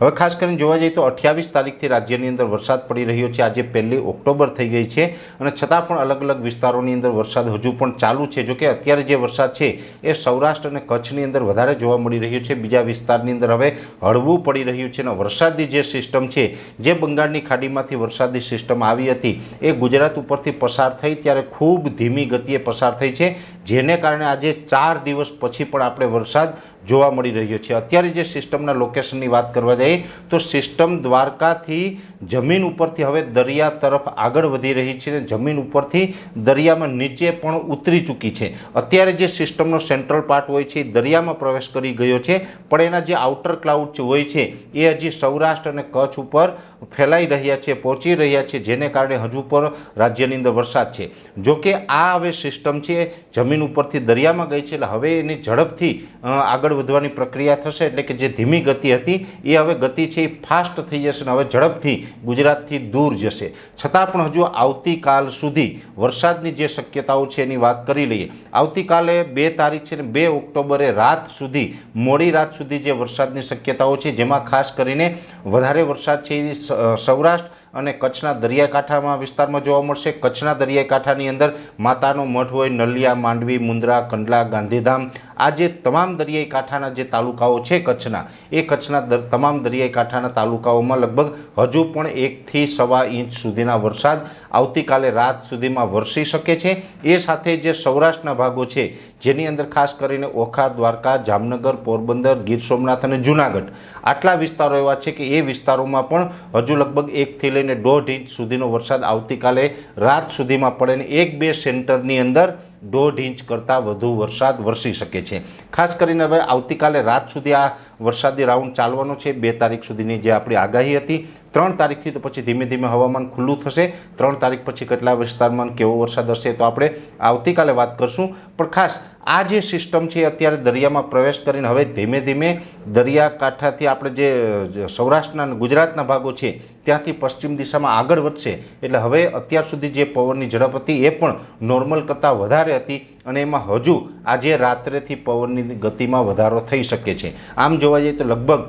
હવે ખાસ કરીને જોવા જઈએ તો અઠ્યાવીસ તારીખથી રાજ્યની અંદર વરસાદ પડી રહ્યો છે. આજે પહેલી ઓક્ટોબર થઈ ગઈ છે અને છતાં પણ અલગ અલગ વિસ્તારોની અંદર વરસાદ હજુ પણ ચાલુ છે. જોકે અત્યારે જે વરસાદ છે એ સૌરાષ્ટ્ર અને કચ્છની અંદર વધારે જોવા મળી રહ્યો છે. બીજા વિસ્તારની અંદર હવે હળવું પડી રહ્યું છે અને વરસાદી જે સિસ્ટમ છે, જે બંગાળની ખાડીમાંથી વરસાદી સિસ્ટમ આવી હતી, એ ગુજરાત ઉપરથી પસાર થઈ ત્યારે ખૂબ ધીમી ગતિએ પસાર થઈ છે. જેને કારણે આજે ચાર દિવસ પછી પણ આપણે વરસાદ જોવા મળી રહ્યો છે. અત્યારે જે સિસ્ટમના લોકેશનની વાત કરવા જઈએ તો સિસ્ટમ દ્વારકાથી જમીન ઉપરથી હવે દરિયા તરફ આગળ વધી રહી છે અને જમીન ઉપરથી દરિયામાં નીચે પણ ઉતરી ચૂકી છે. અત્યારે જે સિસ્ટમનો સેન્ટ્રલ પાર્ટ હોય છે દરિયામાં પ્રવેશ કરી ગયો છે પણ એના જે આઉટર ક્લાઉડ હોય છે એ હજી સૌરાષ્ટ્ર અને કચ્છ ઉપર ફેલાઈ રહ્યા છે પહોંચી રહ્યા છે જેને કારણે હજુ પણ રાજ્યની અંદર વરસાદ છે. જો કે આ હવે સિસ્ટમ છે જમીન ઉપરથી દરિયામાં ગઈ છે એટલે હવે એની ઝડપથી અ, આગળ વધવાની પ્રક્રિયા થશે એટલે કે જે ધીમી ગતિ હતી, એ હવે ગતિ છે એ ફાસ્ટ થઈ જશે અને હવે ઝડપથી ગુજરાતથી દૂર જશે. છતાં પણ હજુ આવતીકાલ સુધી વરસાદની જે શક્યતાઓ છે એની વાત કરી લઈએ. આવતીકાલે બે તારીખ છે ને બે ઓક્ટોબરે રાત સુધી, મોડી રાત સુધી જે વરસાદની શક્યતાઓ છે, જેમાં ખાસ કરીને વધારે વરસાદ છે એ સૌરાષ્ટ્ર અને કચ્છના દરિયાકાંઠામાં વિસ્તારમાં જોવા મળશે. કચ્છના દરિયાકાંઠાની અંદર માતાનો મઠ હોય, નલિયા, માંડવી, મુન્દ્રા, કંડલા, ગાંધીધામ, આ જે તમામ દરિયાઈકાંઠાના જે તાલુકાઓ છે કચ્છના, એ કચ્છના તમામ દરિયાઈકાંઠાના તાલુકાઓમાં લગભગ હજુ પણ એકથી સવા ઇંચ સુધીના વરસાદ આવતીકાલે રાત સુધીમાં વરસી શકે છે. એ સાથે જે સૌરાષ્ટ્રના ભાગો છે, જેની અંદર ખાસ કરીને ઓખા, દ્વારકા, જામનગર, પોરબંદર, ગીર સોમનાથ અને જૂનાગઢ. આટલા વિસ્તારો એવા છે કે એ વિસ્તારોમાં પણ હજુ લગભગ એકથી લઈને દોઢ ઇંચ સુધીનો વરસાદ આવતીકાલે રાત સુધીમાં પડે ને એક બે સેન્ટરની અંદર દોઢ ઇંચ કરતાં વધુ વરસાદ વરસી શકે છે. ખાસ કરીને હવે આવતીકાલે રાત સુધી આ વરસાદી રાઉન્ડ ચાલવાનો છે. બે તારીખ સુધીની જે આપણી આગાહી હતી, ત્રણ તારીખથી તો પછી ધીમે ધીમે હવામાન ખુલ્લું થશે. ત્રણ તારીખ પછી કેટલા વિસ્તારમાં કેવો વરસાદ હશે તો આપણે આવતીકાલે વાત કરશું. પણ ખાસ આ જે સિસ્ટમ છે અત્યારે દરિયામાં પ્રવેશ કરીને હવે ધીમે ધીમે દરિયાકાંઠાથી આપણે જે સૌરાષ્ટ્રના ગુજરાતના ભાગો છે, ત્યાંથી પશ્ચિમ દિશામાં આગળ વધશે. એટલે હવે અત્યાર સુધી જે પવનની ઝડપ હતી એ પણ નોર્મલ કરતાં વધારે હતી અને એમાં હજુ આજે રાત્રેથી પવનની ગતિમાં વધારો થઈ શકે છે. આમ જોવા જઈએ તો લગભગ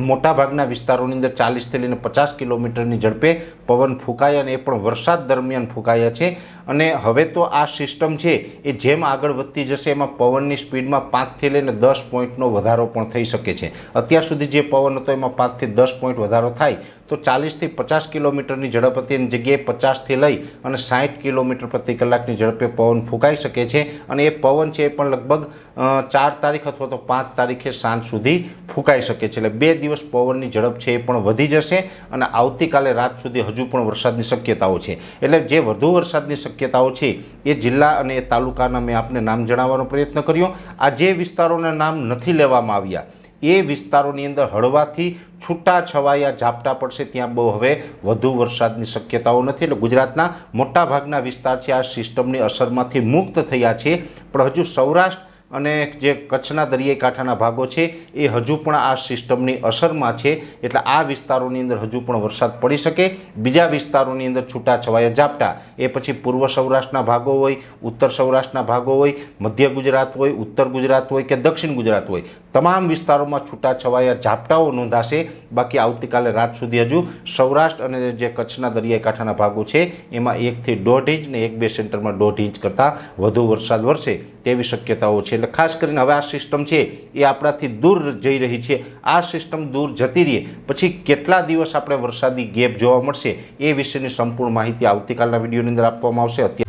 મોટાભાગના વિસ્તારોની અંદર ચાલીસથી લઈને પચાસ કિલોમીટરની ઝડપે પવન ફૂંકાયા અને એ પણ વરસાદ દરમિયાન ફૂંકાયા છે. અને હવે તો આ સિસ્ટમ છે, એ જેમ આગળ વધતી જશે, એમાં પવનની સ્પીડમાં પાંચથી લઈને દસ પોઈન્ટનો વધારો પણ થઈ શકે છે. અત્યાર સુધી જે પવન હતો, એમાં પાંચથી દસ પોઈન્ટ વધારો થાય તો ચાલીસથી પચાસ કિલોમીટરની ઝડપ હતી એની જગ્યાએ પચાસથી લઈ અને સાઠ કિલોમીટર પ્રતિ કલાકની ઝડપે પવન ફૂંકાઈ શકે છે. અને એ પવન છે એ પણ લગભગ ચાર તારીખ અથવા તો પાંચ તારીખે સાંજ સુધી ફૂંકાઈ શકે છે. એટલે બે દિવસ પવનની ઝડપ છે એ પણ વધી જશે અને આવતીકાલે રાત સુધી હજુ પણ વરસાદની શક્યતાઓ છે. એટલે જે વધુ વરસાદની શક્યતાઓ છે એ જિલ્લા અને એ તાલુકાના મેં આપને નામ જણાવવાનો પ્રયત્ન કર્યો. આ જે વિસ્તારોના નામ નથી લેવામાં આવ્યા એ વિસ્તારોની અંદર હળવાથી છૂટા છવાયા ઝાપટા પડશે ત્યાં બહુ. હવે વધુ વરસાદની શક્યતાઓ નથી એટલે ગુજરાતના મોટાભાગના વિસ્તાર છે આ સિસ્ટમની અસરમાંથી મુક્ત થયા છે. પણ હજુ સૌરાષ્ટ્ર અને જે કચ્છના દરિયાઈ કાંઠાના ભાગો છે, એ હજુ પણ આ સિસ્ટમની અસરમાં છે. એટલે આ વિસ્તારોની અંદર હજુ પણ વરસાદ પડી શકે. બીજા વિસ્તારોની અંદર છૂટા છવાયા ઝાપટા. એ પછી પૂર્વ સૌરાષ્ટ્રના ભાગો હોય, ઉત્તર સૌરાષ્ટ્રના ભાગો હોય, મધ્ય ગુજરાત હોય, ઉત્તર ગુજરાત હોય કે દક્ષિણ ગુજરાત હોય. તમામ વિસ્તારોમાં છૂટા છવાયા ઝાપટાઓ નોંધાશે. બાકી આવતીકાલે રાત સુધી હજુ સૌરાષ્ટ્ર અને જે કચ્છના દરિયાઈ કાંઠાના ભાગો છે, એમાં એકથી દોઢ ઇંચ ને એક બે સેન્ટરમાં દોઢ ઇંચ કરતાં વધુ વરસાદ વરસે તેવી શક્યતાઓ છે. એટલે ખાસ કરીને હવે આ સિસ્ટમ છે એ આપણાથી દૂર જઈ રહી છે. આ સિસ્ટમ દૂર જતી રહે પછી કેટલા દિવસ આપણે વરસાદી ગેપ જોવા મળશે એ વિશેની સંપૂર્ણ માહિતી આવતીકાલના વિડીયોની અંદર આપવામાં આવશે.